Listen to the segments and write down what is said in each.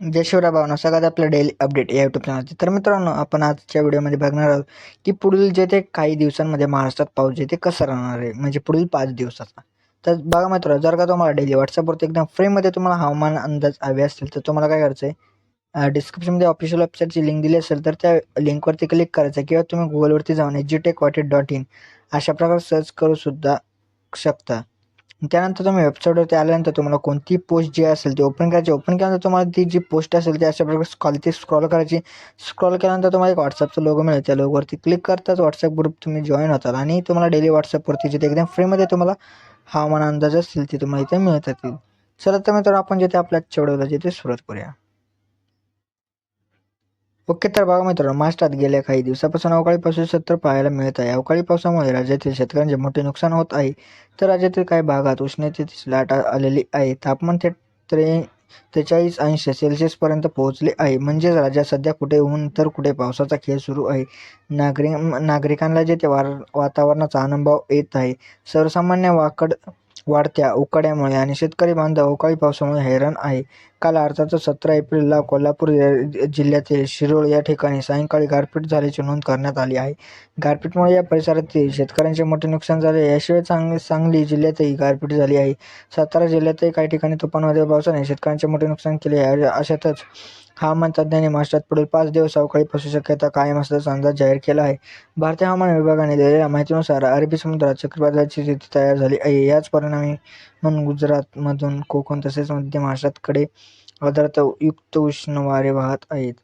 जय शिवराय भावना सगळ्यात आपलं डेली अपडेट या यूट्यूब चॅनलचे तर मित्रांनो आपण आजच्या व्हिडिओमध्ये बघणार आहोत की पुढील जे ते काही दिवसांमध्ये महाराष्ट्रात पाऊस जे ते कसं राहणार आहे म्हणजे पुढील पाच दिवसाचा. तर बघा मित्र जर का तुम्हाला डेली व्हॉट्सअपवरती एकदम फ्रीमध्ये तुम्हाला हवामान अंदाज हवे असतील तर तुम्हाला काय करायचं आहे डिस्क्रिप्शनमध्ये ऑफिशियल वेबसाईटची लिंक दिली असेल तर त्या लिंकवरती क्लिक करायचं किंवा तुम्ही गुगलवरती जाऊन एज्युटेक टेक डॉट इन अशा प्रकारे सर्च करू सुद्धा शकता. त्यानंतर तुम्ही वेबसाईटवरती आल्यानंतर तुम्हाला कोणती पोस्ट जी असेल ती ओपन करायची ओपन केल्यानंतर तुम्हाला ती जी पोस्ट असेल ती अशा प्रकारे स्कॉल ती स्क्रॉल करायची. स्क्रॉल केल्यानंतर तुम्हाला एक व्हॉट्सअपचा लोगो मिळेल. त्या लोगोवरती क्लिक करताच व्हॉट्सअप ग्रुप तुम्ही जॉईन होतात आणि तुम्हाला डेली व्हॉट्सअपवरती जिथे एकदम फ्रीमध्ये तुम्हाला हवामान अंदाज असतील ते तुम्हाला इथे मिळत येतील चला तर मित्रांनो आपण जिथे आपल्या चढवलं जिथे सुरुवात करूया. ओके तर बघा मित्रांनो महाराष्ट्रात गेल्या काही दिवसापासून अवकाळी पावसाचे सत्र पाहायला मिळत आहे. अवकाळी पावसामुळे राज्यातील शेतकऱ्यांचे मोठे नुकसान होत आहे. तर राज्यातील काही भागात उष्णतेची लाट आलेली आहे. तापमान थेट त्रे त्रेचाळीस अंश सेल्सिअसपर्यंत पोहोचले आहे. म्हणजेच राज्यात सध्या कुठे ऊन तर कुठे पावसाचा खेळ सुरू आहे. नागरिक नागरिकांना जे ते वार वातावरणाचा अनुभव येत आहे. सर्वसामान्य वाकड वाढत्या उकाड्यामुळे आणि शेतकरी बांधव अवकाळी पावसामुळे हैराण आहे. काल अर्थात सतरा एप्रिलला कोल्हापूर या- जिल्ह्यातील शिरोळ या ठिकाणी सायंकाळी गारपीट झाल्याची नोंद करण्यात आली आहे. गारपीटमुळे या परिसरातील शेतकऱ्यांचे मोठे नुकसान झाले. याशिवाय चांग सांगली जिल्ह्यातही गारपीट झाली आहे. सातारा जिल्ह्यातही काही ठिकाणी तुफान वादळ पावसाने शेतकऱ्यांचे मोठे नुकसान केले आहे. अशातच हवामान तज्ज्ञांनी महाराष्ट्रात पुढील पाच दिवस अवकाळी पावसाची शक्यता कायम असल्याचा अंदाज जाहीर केला आहे. भारतीय हवामान विभागाने दिलेल्या माहितीनुसार अरबी समुद्रात चक्रीवादळाची स्थिती तयार झाली आहे. याच परिणामी म्हणून गुजरातमधून कोकण तसेच मध्य महाराष्ट्राकडे आर्द्रतायुक्त उष्ण वारे वाहत आहेत.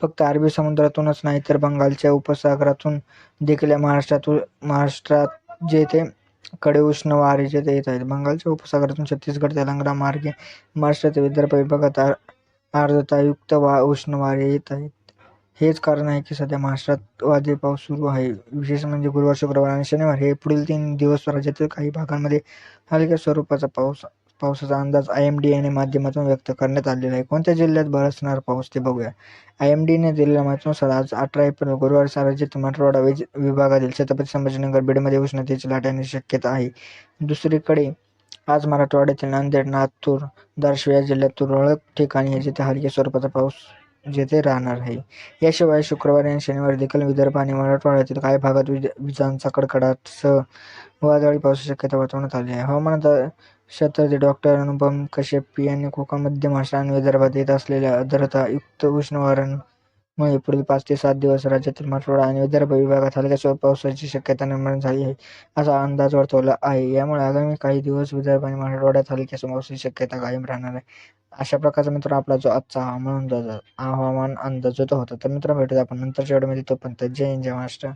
फक्त अरबी समुद्रातूनच नाही तर बंगालच्या उपसागरातून देखील या महाराष्ट्रातून महाराष्ट्रात जे ते कडे उष्ण वारे जे ते येत आहेत. बंगालच्या उपसागरातून छत्तीसगड तेलंगणा मार्गे महाराष्ट्रातील विदर्भ विभागात आर्द्रतायुक्त वा उष्ण वारे येत आहेत. हेच कारण आहे की सध्या महाराष्ट्रात वादळी पाऊस सुरू आहे. विशेष म्हणजे गुरुवार शुक्रवार आणि शनिवार हे पुढील तीन दिवस राज्यातील काही भागांमध्ये हलक्या स्वरूपाचा पाऊस पावसाचा अंदाज आय एम डी एने माध्यमातून व्यक्त करण्यात आलेला आहे. कोणत्या जिल्ह्यात बरसणार पाऊस ते बघूया. आय एम डीने दिलेल्या माहितीनुसार आज अठरा एप्रिल गुरुवारी राज्यातील मराठवाडा विज विभागातील छत्रपती संभाजीनगर बीडमध्ये उष्णतेची लाट येण्याची शक्यता आहे. दुसरीकडे आज मराठवाड्यातील नांदेड नागपूर धाराशिव या जिल्ह्यात तुरळक ठिकाणी जिथे हलक्या स्वरूपाचा पाऊस जेथे राहणार आहे. याशिवाय शुक्रवारी आणि शनिवारी देखील विदर्भ आणि मराठवाड्यातील काही भागात विज विजांचा कडकडाटसह वादळी पावसाची शक्यता वर्तवण्यात आली आहे. हवामान क्षेत्रातील डॉक्टर अनुपम कश्यप यांनी कोकण मध्य महाराष्ट्र आणि विदर्भात येत असलेल्या आर्द्रता युक्त वारण मुळे पुढील पाच ते सात दिवस राज्यातील मराठवाडा आणि विदर्भ विभागात हलक्या स्वरूपात पावसाची शक्यता निर्माण झाली आहे असा अंदाज वर्तवला आहे. यामुळे आगामी काही दिवस विदर्भ आणि मराठवाड्यात हलक्या पावसाची शक्यता कायम राहणार आहे. अशा प्रकारचा मित्र आपला जो आजचा हवामान अंदाज हवामान अंदाज होता तर मित्र भेटूया आपण नंतरच्या व्हिडिओमध्ये. तोपर्यंत जय हिंद जय महाराष्ट्र.